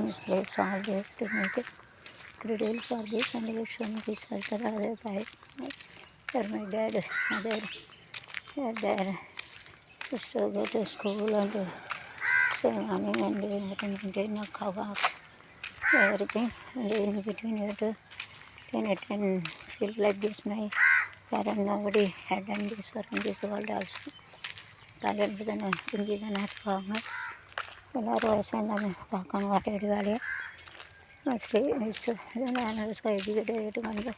ന്യൂസിലേക്ക് സ്വാഗതം നിങ്ങൾക്ക് ക്രീഡയിൽ ഫാർബി സംരക്ഷണം വിശ്വാസം അതേ മൈ ഡാഡ് അതേ dad sister go to my dad, so running and doing school and doing a cover up everything and in between you to clean it and feel like this my parent nobody had done this for this world also. Talent with an engine and എല്ലാവരും ദിവസം തന്നെ പാക്കാൻ പാട്ട് പരിപാടി mostly ഇഷ്ടം ഞാനത് സൈഡിൽ ആയിട്ട് കണ്ട്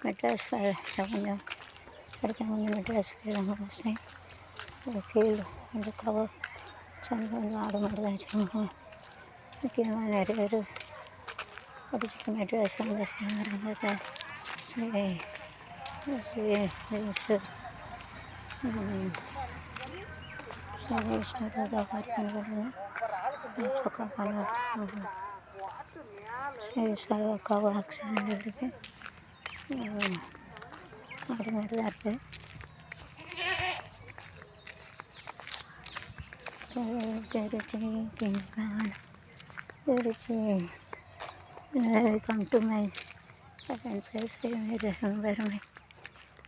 മെട്രാസ് കുഞ്ഞു പഠിക്കാൻ കുഞ്ഞു മെട്രാസ് മോസ്റ്റ്ലി ഫീൽഡ് എന്റെ കവർ സ്വന്തം ഒരു പഠിച്ചിട്ട് Madras പറയുമ്പോഴൊക്കെ Shri Shri Krishna Welcome to my adventures. I remember my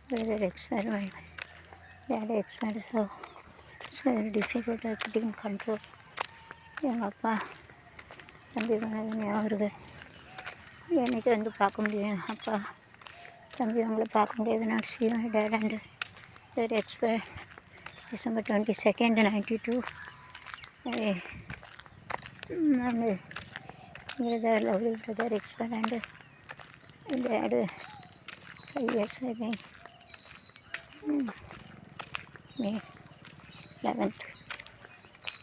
very experiment. Very experiment. Very difficult. I couldn't control. எங்கள் அப்பா தம்பி மகன் வருது என்னைக்கு வந்து பார்க்க முடியும். அப்பா தம்பி அவங்கள பார்க்க முடியாது. நான் see my date and expire December twenty second ninety two நான் brother lovely brother expire and date five years I think May. Eleventh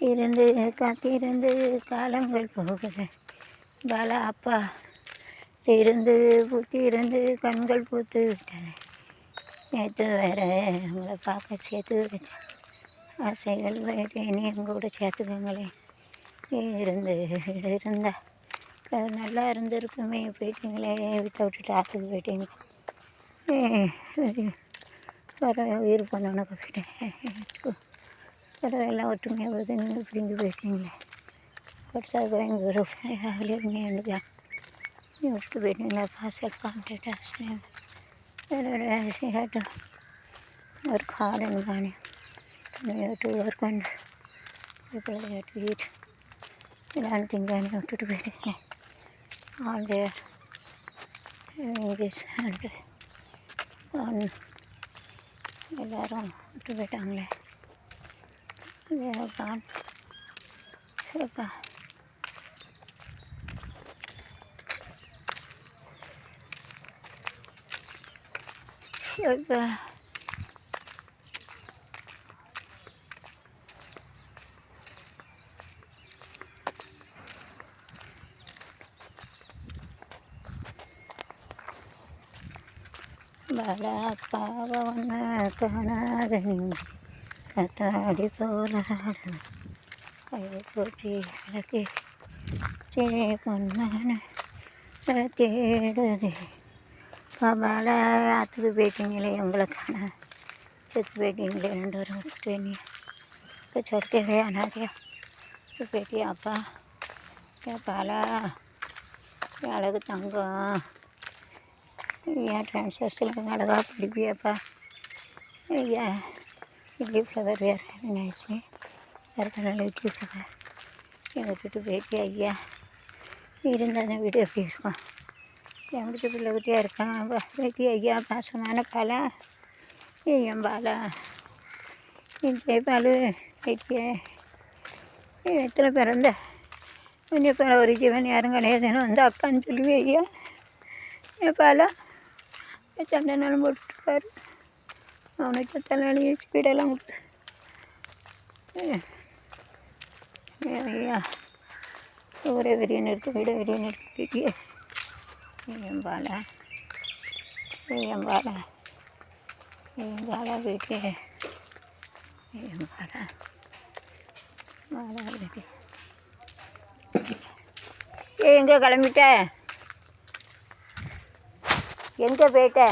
இருந்து காத்திருந்து காலங்கள் போகுது. பாலா அப்பா இருந்து பூத்தி இருந்து கண்கள் பூத்து விட்டன. நேற்று வேற உங்களை பார்க்க சேர்த்து வச்சேன். ஆசைகள் வேறு இனி கூட சேர்த்துக்கங்களேன். இருந்து இருந்தா. அது நல்லா இருந்திருக்குமே போயிட்டீங்களே விட்ட விட்டுட்டு ஆற்றுக்கு போயிட்டீங்க வர உயிர் பண்ணவனுக்கு போயிட்டேன் எல்லாம் ஒற்றுமையாக ஒதுங்க பிரிஞ்சு போயிட்டீங்களே வாட்ஸ்அப் எங்கள் ஒரு ஆகலையே எனக்கு நீ விட்டு போயிட்டீங்களா பார்சல் கான்டாக்ட் ஆசிரியம் கேட்டோம் work hard and money to work and to eat எல்லாம் திங்கானே விட்டுட்டு போயிட்டீங்களே all Đeo tạm Thế cả Thế cả Bà đã phá vào nà con nà rình கத்தாடி போலாடு கைப்பூச்சி அழகி. தே பொன்னான தேடுது. பாபால ஆற்றுக்கு போயிட்டீங்களே உங்களுக்கான. செத்து போயிட்டீங்களே ரெண்டு வரும் விட்டுட்டு நீ. இப்போ சொல்லிக்கவே அனாதியா. இப்போ போயிட்டியா அப்பா? என் பாலா என் அழகு தங்கம். என் ட்ரான்ஸ்ஃபர்ஸில் அழகாக பிடிப்பியாப்பா? ஐயா. இட்லி ஃப்ளவர் வேறு நினச்சி வேறு இட்லி ஃப்ளவர் எங்கள் வீட்டு பேட்டி ஐயா இருந்தானே வீடு எப்படி இருக்கும்? என் வீட்டு பிள்ளை குட்டியாக இருக்கான். பேட்டி ஐயா பாசமான பாலா என் பாலா. என் ஜெயபாலு பேட்டியே எத்தனை பிறந்த கொஞ்சம் பிற ஒரு ஜீவன் யாரும் கிடையாதுன்னு வந்து அக்கான்னு சொல்லுவேன் ஐயா? என் பாலா சண்டை போட்டுருப்பாரு அவனுக்கு தலைவலி ஸ்பீடெல்லாம் கொடுத்து ஐயா? ஒரே விரியன் இருக்கு விட விரியன் இருக்கு ஏன் பாலா? ஏன் பாலா? ஏன் பாலா வீட்டு ஏன் பாலா? பாலா வீட்டு ஏ எங்கே கிளம்பிட்ட? எங்கே போயிட்ட?